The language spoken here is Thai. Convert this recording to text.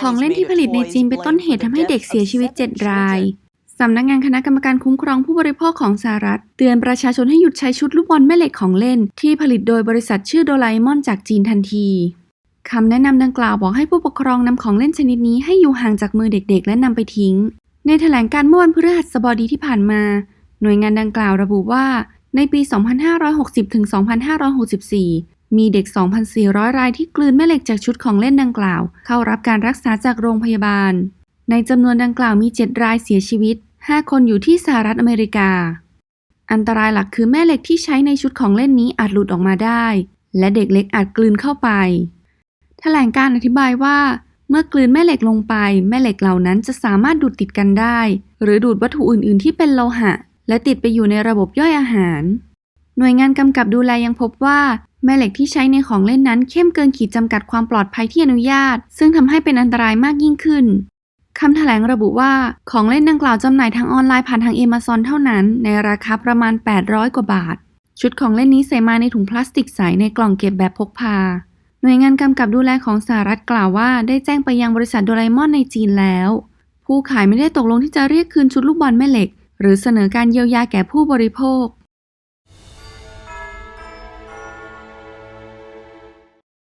ของเล่นที่ผลิตในจีนเป็นต้นเหตุทำให้เด็กเสียชีวิต 7 รายสำนักงานคณะกรรมการคุ้มครองผู้บริโภคของสหรัฐ เตือนประชาชนให้หยุดใช้ชุดลูกบอลแม่เหล็กของเล่น ที่ผลิตโดยบริษัทชื่อโดราเอมอนจากจีนทันทีคำแนะนำดังกล่าวบอกให้ผู้ปกครองนำของเล่นชนิดนี้ให้อยู่ห่างจากมือเด็กๆ และนำไปทิ้ง ในแถลงการเมื่อวันพฤหัสบดีที่ผ่านมา หน่วยงานดังกล่าวระบุว่า ในปี 2560 ถึง 2564 มีเด็ก 2,400 รายที่กลืนแม่เหล็กจากชุดของเล่นดังกล่าว เข้ารับการรักษาจากโรงพยาบาล ในจำนวนดังกล่าวมี 7 รายเสียชีวิต 5 คนอยู่ที่สหรัฐอเมริกา อันตรายหลักคือแม่เหล็กที่ใช้ในชุดของเล่นนี้อาจหลุดออกมาได้ และเด็กเล็กอาจกลืนเข้าไป แถลงการอธิบายว่า เมื่อกลืนแม่เหล็กลงไป แม่เหล็กเหล่านั้นจะสามารถดูดติดกันได้ หรือดูดวัตถุอื่น ๆ ที่เป็นโลหะ และติดไปอยู่ในระบบย่อยอาหาร หน่วยงานกำกับดูแลยังพบว่า แม่เหล็กที่ใช้ในของเล่นนั้นเข้มเกินขีดจำกัดความปลอดภัยที่อนุญาต ซึ่งทำให้เป็นอันตรายมากยิ่งขึ้นคำแถลงระบุว่าของเล่นดังกล่าวจำหน่ายทางออนไลน์ผ่านทาง Amazon เท่านั้น ในราคาประมาณ 800 กว่าบาท ชุดของเล่นนี้ใส่มาในถุงพลาสติกใสในกล่องเก็บแบบพกพา หน่วยงานกำกับดูแลของสหรัฐกล่าวว่า ได้แจ้งไปยังบริษัทโดราเอมอนในจีนแล้ว ผู้ขายไม่ได้ตกลงที่จะเรียกคืนชุดลูกบอลแม่เหล็ก หรือเสนอการเยียวยาแก่ผู้บริโภค